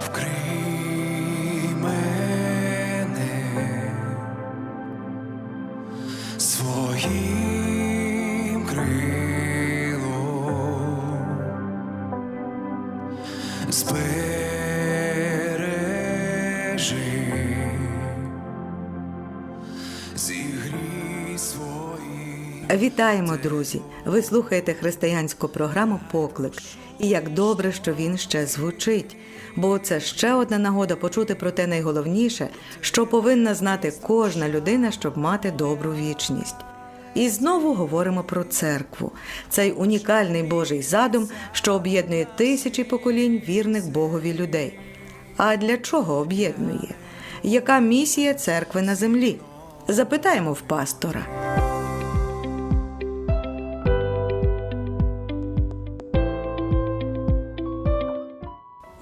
Вкрий Вітаємо, друзі! Ви слухаєте християнську програму Поклик. І як добре, що він ще звучить. Бо це ще одна нагода почути про те найголовніше, що повинна знати кожна людина, щоб мати добру вічність. І знову говоримо про церкву, цей унікальний Божий задум, що об'єднує тисячі поколінь вірних Богові людей. А для чого об'єднує? Яка місія церкви на землі? Запитаємо в пастора.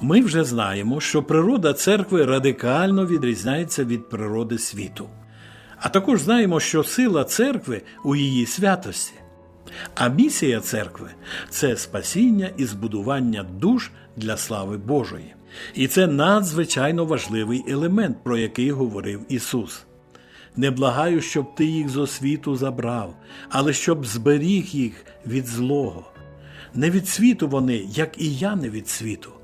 Ми вже знаємо, що природа церкви радикально відрізняється від природи світу. А також знаємо, що сила церкви у її святості. А місія церкви це спасіння і збудування душ для слави Божої. І це надзвичайно важливий елемент, про який говорив Ісус. Не благаю, щоб ти їх з освіту забрав, але щоб зберіг їх від злого. Не від світу вони, як і я не від світу.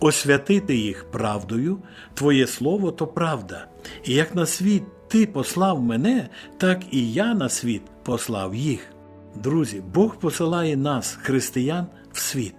Освятити їх правдою, Твоє слово то правда. І як на світ ти послав мене, так і я на світ послав їх. Друзі, Бог посилає нас, християн, в світ.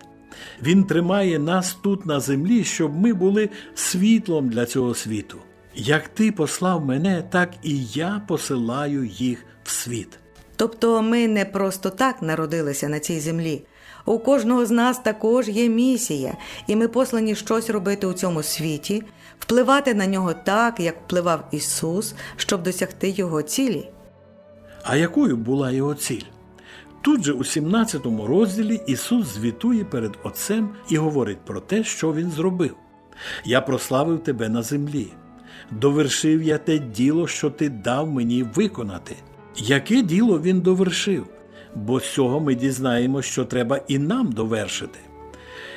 Він тримає нас тут на землі, щоб ми були світлом для цього світу. Як ти послав мене, так і я посилаю їх в світ. Тобто ми не просто так народилися на цій землі. У кожного з нас також є місія, і ми послані щось робити у цьому світі, впливати на нього так, як впливав Ісус, щоб досягти його цілі. А якою була його ціль? Тут же у 17 розділі Ісус звітує перед Отцем і говорить про те, що Він зробив. Я прославив тебе на землі. Довершив я те діло, що ти дав мені виконати. Яке діло він довершив? Бо з цього ми дізнаємо, що треба і нам довершити.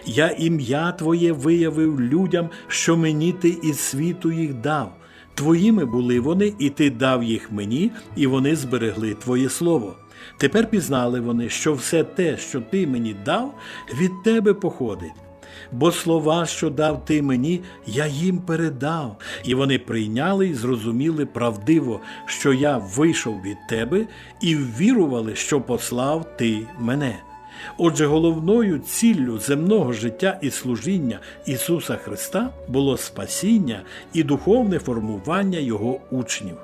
Я ім'я Твоє виявив людям, що мені ти із світу їх дав. Твоїми були вони, і ти дав їх мені, і вони зберегли Твоє слово. Тепер пізнали вони, що все те, що ти мені дав, від тебе походить. Бо слова, що дав ти мені, я їм передав, і вони прийняли і зрозуміли правдиво, що я вийшов від тебе, і ввірували, що послав ти мене. Отже, головною ціллю земного життя і служіння Ісуса Христа було спасіння і духовне формування Його учнів.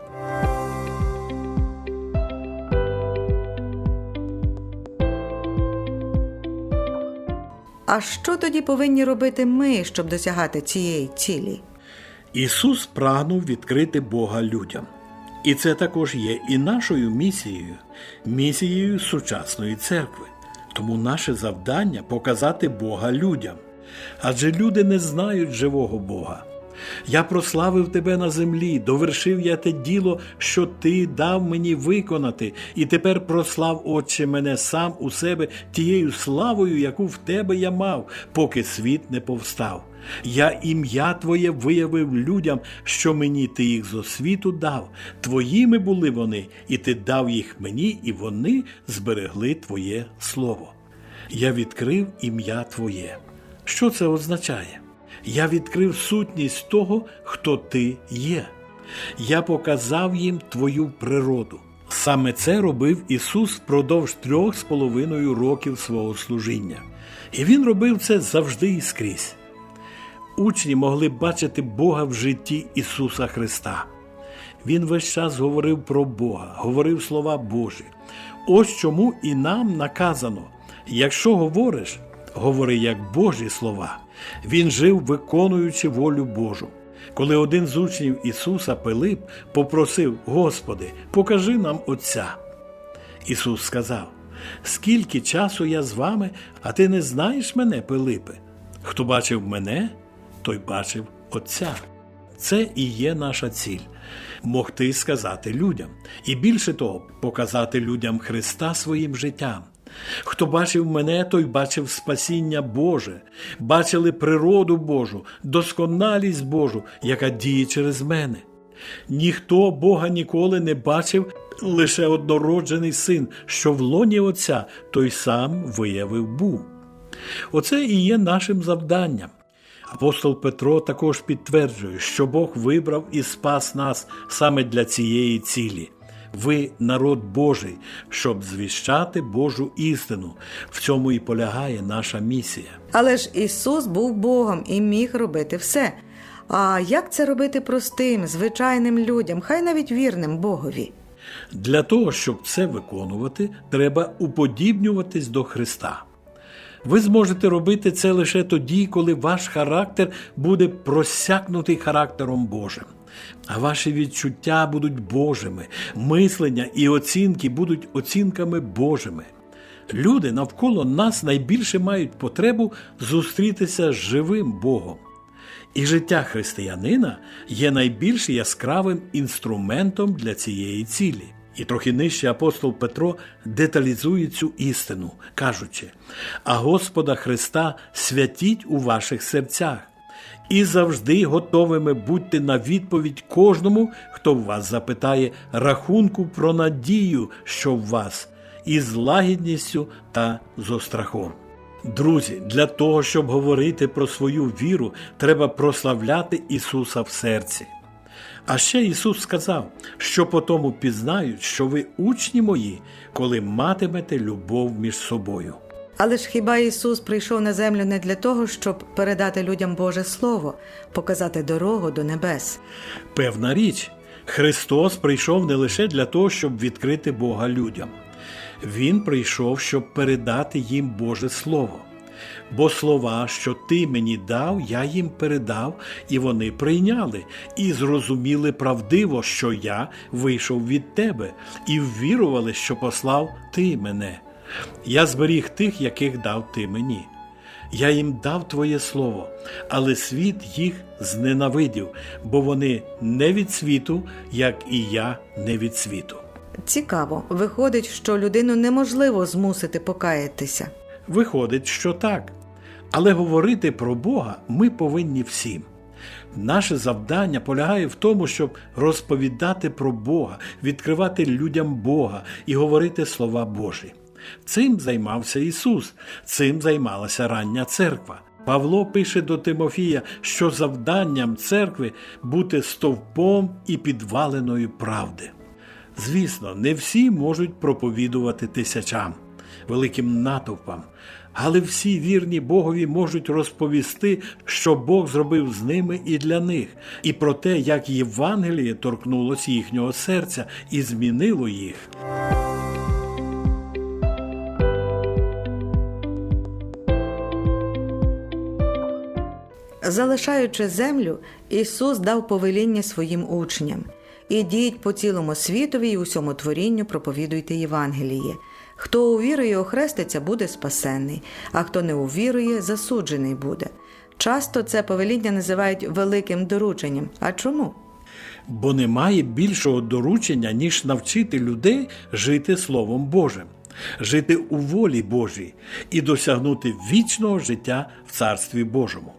А що тоді повинні робити ми, щоб досягати цієї цілі? Ісус прагнув відкрити Бога людям. І це також є і нашою місією, місією сучасної церкви. Тому наше завдання показати Бога людям. Адже люди не знають живого Бога. Я прославив тебе на землі, довершив я те діло, що ти дав мені виконати, і тепер прослав, Отче, мене сам у себе тією славою, яку в тебе я мав, поки світ не повстав. Я ім'я Твоє виявив людям, що мені ти їх з освіту дав. Твоїми були вони, і ти дав їх мені, і вони зберегли Твоє слово. Я відкрив ім'я Твоє. Що це означає? Я відкрив сутність того, хто ти є. Я показав їм твою природу. Саме це робив Ісус впродовж трьох з половиною років свого служіння. І Він робив це завжди і скрізь. Учні могли бачити Бога в житті Ісуса Христа. Він весь час говорив про Бога, говорив слова Божі. Ось чому і нам наказано: якщо говориш, говори як Божі слова. Він жив, виконуючи волю Божу. Коли один з учнів Ісуса Пилип попросив: Господи, покажи нам Отця. Ісус сказав: Скільки часу я з вами, а ти не знаєш мене, Пилипе? Хто бачив мене, той бачив Отця. Це і є наша ціль могти сказати людям, і більше того, показати людям Христа своїм життям. Хто бачив мене, той бачив спасіння Боже, бачили природу Божу, досконалість Божу, яка діє через мене. Ніхто Бога ніколи не бачив, лише однороджений син, що в лоні Отця той сам виявив був. Оце і є нашим завданням. Апостол Петро також підтверджує, що Бог вибрав і спас нас саме для цієї цілі. Ви народ Божий, щоб звіщати Божу істину. В цьому і полягає наша місія. Але ж Ісус був Богом і міг робити все. А як це робити простим, звичайним людям, хай навіть вірним Богові? Для того, щоб це виконувати, треба уподібнюватись до Христа. Ви зможете робити це лише тоді, коли ваш характер буде просякнутий характером Божим, а ваші відчуття будуть Божими, мислення і оцінки будуть оцінками Божими. Люди навколо нас найбільше мають потребу зустрітися з живим Богом. І життя християнина є найбільш яскравим інструментом для цієї цілі. І трохи нижче апостол Петро деталізує цю істину, кажучи: а Господа Христа святіть у ваших серцях, і завжди готовими будьте на відповідь кожному, хто в вас запитає рахунку про надію, що в вас, із лагідністю та з острахом. Друзі, для того, щоб говорити про свою віру, треба прославляти Ісуса в серці. А ще Ісус сказав, що по тому пізнають, що ви учні мої, коли матимете любов між собою. Але ж хіба Ісус прийшов на землю не для того, щоб передати людям Боже Слово, показати дорогу до небес? Певна річ, Христос прийшов не лише для того, щоб відкрити Бога людям. Він прийшов, щоб передати їм Боже Слово. Бо слова, що ти мені дав, я їм передав, і вони прийняли, і зрозуміли правдиво, що я вийшов від тебе, і ввірували, що послав ти мене. Я зберіг тих, яких дав ти мені. Я їм дав Твоє слово, але світ їх зненавидів, бо вони не від світу, як і я не від світу. Цікаво, виходить, що людину неможливо змусити покаятися. Виходить, що так. Але говорити про Бога ми повинні всім. Наше завдання полягає в тому, щоб розповідати про Бога, відкривати людям Бога і говорити слова Божі. Цим займався Ісус, цим займалася рання церква. Павло пише до Тимофія, що завданням церкви бути стовпом і підваленою правди. Звісно, не всі можуть проповідувати тисячам, великим натовпам, але всі вірні Богові можуть розповісти, що Бог зробив з ними і для них, і про те, як Євангеліє торкнулось їхнього серця і змінило їх. Залишаючи землю, Ісус дав повеління своїм учням. Ідіть по цілому світові і усьому творінню проповідуйте Євангеліє. Хто увірує, охреститься, буде спасенний, а хто не увірує, засуджений буде. Часто це повеління називають великим дорученням. А чому? Бо немає більшого доручення, ніж навчити людей жити Словом Божим, жити у волі Божій і досягнути вічного життя в Царстві Божому.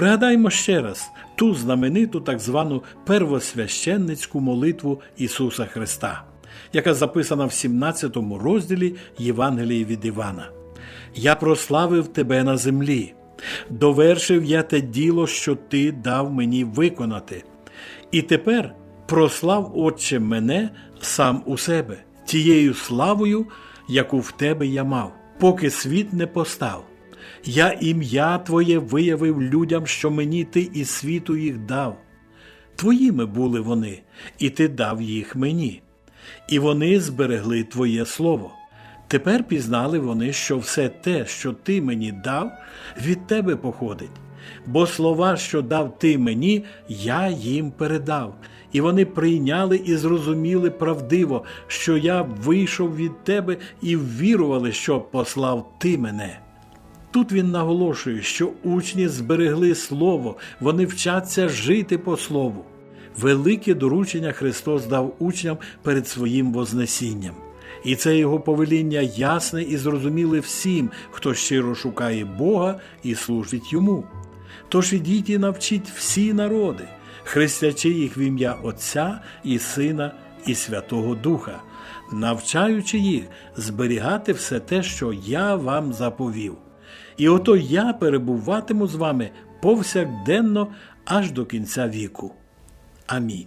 Пригадаймо ще раз ту знамениту так звану первосвященницьку молитву Ісуса Христа, яка записана в 17 розділі Євангелії від Івана. Я прославив тебе на землі, довершив я те діло, що ти дав мені виконати. І тепер прослав, Отче, мене сам у себе, тією славою, яку в тебе я мав, поки світ не постав. Я ім'я Твоє виявив людям, що мені ти із світу їх дав. Твоїми були вони, і ти дав їх мені, і вони зберегли Твоє Слово. Тепер пізнали вони, що все те, що ти мені дав, від тебе походить. Бо слова, що дав ти мені, я їм передав, і вони прийняли і зрозуміли правдиво, що я вийшов від тебе і ввірували, що послав ти мене. Тут він наголошує, що учні зберегли слово, вони вчаться жити по слову. Велике доручення Христос дав учням перед своїм Вознесінням. І це його повеління ясне і зрозуміле всім, хто щиро шукає Бога і служить йому. Тож ідіть і навчіть всі народи, хрестячи їх в ім'я Отця і Сина і Святого Духа, навчаючи їх зберігати все те, що я вам заповів. І ото я перебуватиму з вами повсякденно аж до кінця віку. Амінь.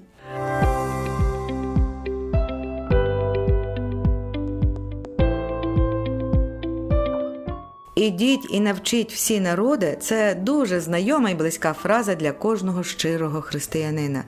Ідіть і навчіть всі народи це дуже знайома і близька фраза для кожного щирого християнина.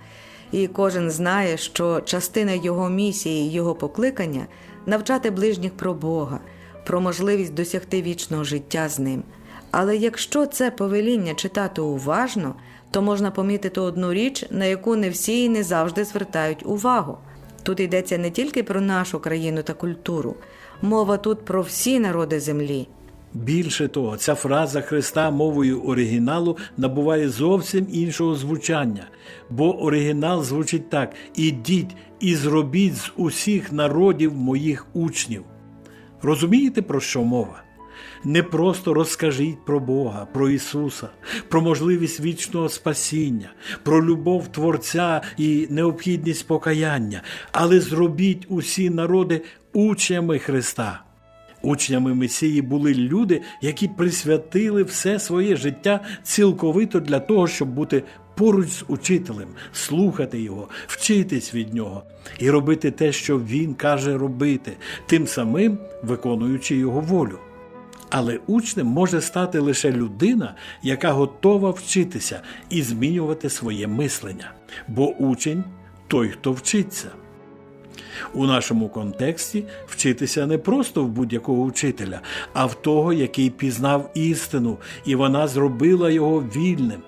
І кожен знає, що частина його місії, його покликання навчати ближніх про Бога, про можливість досягти вічного життя з ним. Але якщо це повеління читати уважно, то можна помітити одну річ, на яку не всі і не завжди звертають увагу. Тут йдеться не тільки про нашу країну та культуру, мова тут про всі народи землі. Більше того, ця фраза Христа мовою оригіналу набуває зовсім іншого звучання, бо оригінал звучить так: ідіть і зробіть з усіх народів моїх учнів. Розумієте, про що мова? Не просто розкажіть про Бога, про Ісуса, про можливість вічного спасіння, про любов Творця і необхідність покаяння, але зробіть усі народи учнями Христа. Учнями Месії були люди, які присвятили все своє життя цілковито для того, щоб бути поруч з учителем, слухати його, вчитись від нього і робити те, що він каже робити, тим самим виконуючи його волю. Але учнем може стати лише людина, яка готова вчитися і змінювати своє мислення, бо учень той, хто вчиться. У нашому контексті вчитися не просто в будь-якого учителя, а в того, який пізнав істину, і вона зробила його вільним.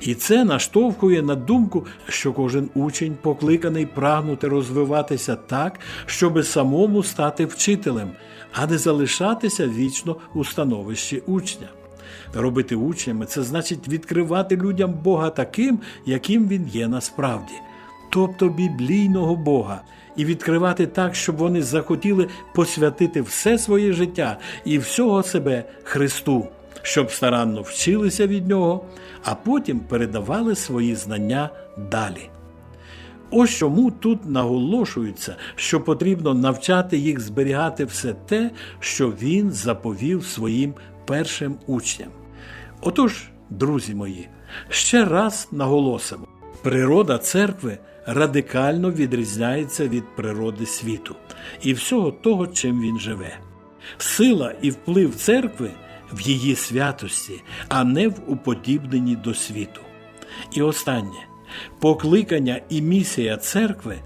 І це наштовхує на думку, що кожен учень покликаний прагнути розвиватися так, щоби самому стати вчителем, а не залишатися вічно у становищі учня. Робити учнями це значить відкривати людям Бога таким, яким він є насправді, тобто біблійного Бога, і відкривати так, щоб вони захотіли посвятити все своє життя і всього себе Христу, щоб старанно вчилися від Нього, а потім передавали свої знання далі. Ось чому тут наголошується, що потрібно навчати їх зберігати все те, що він заповів своїм першим учням. Отож, друзі мої, ще раз наголосимо: природа церкви радикально відрізняється від природи світу і всього того, чим він живе. Сила і вплив церкви в її святості, а не в уподібненні до світу. І останнє покликання і місія церкви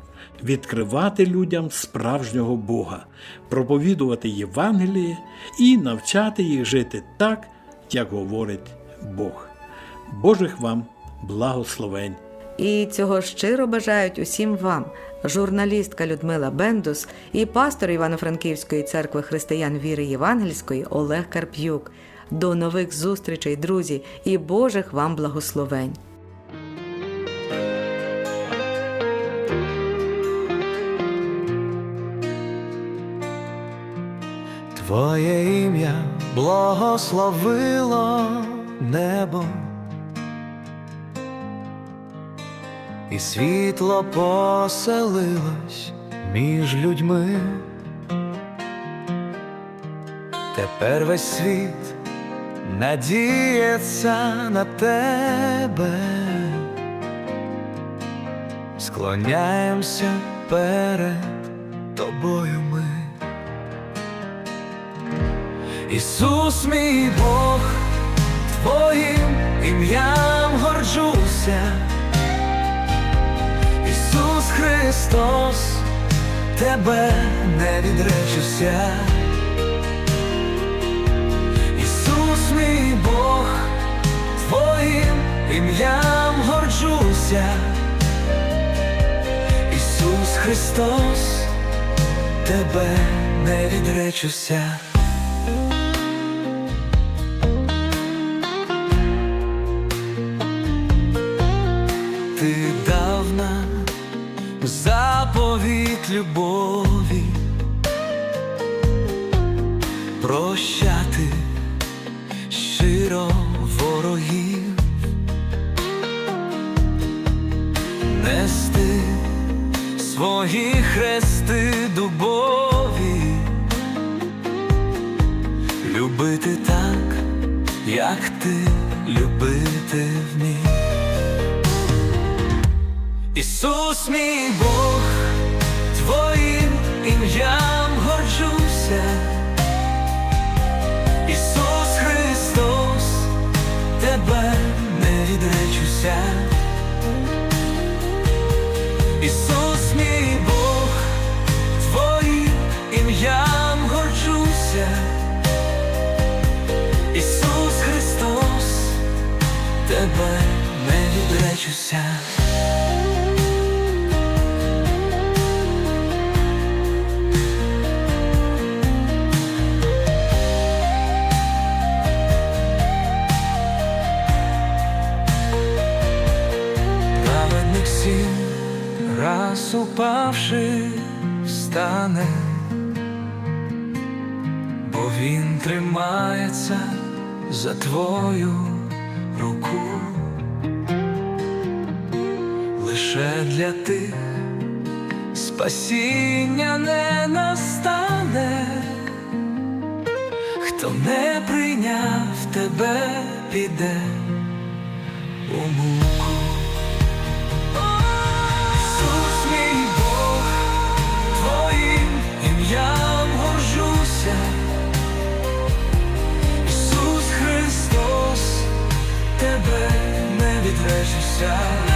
відкривати людям справжнього Бога, проповідувати Євангеліє і навчати їх жити так, як говорить Бог. Божих вам благословень! І цього щиро бажають усім вам, журналістка Людмила Бендус і пастор Івано-Франківської церкви християн віри Євангельської Олег Карп'юк. До нових зустрічей, друзі, і Божих вам благословень! Твоє ім'я благословило небо, і світло поселилось між людьми. Тепер весь світ надіється на тебе, склоняємося перед тобою ми. Ісус мій Бог, Твоїм ім'ям горджуся, Христос, Тебе не відречуся. Ісус мій Бог, Твоїм ім'ям горджуся, Ісус Христос, Тебе не відречуся. Від любові. Прощати щиро ворогів, нести свої хрести дубові, любити так, як ти любити вмів. Ісус мій Бог. Твоїм ім'ям горджуся. Ісус Христос, Тебе не відречуся. Ісус мій Бог, Твоїм ім'ям горджуся. Ісус Христос, Тебе не відречуся. Упавши встане, бо він тримається за твою руку, лише для тих спасіння не настане, хто не прийняв тебе, піде у муку. Відречуся,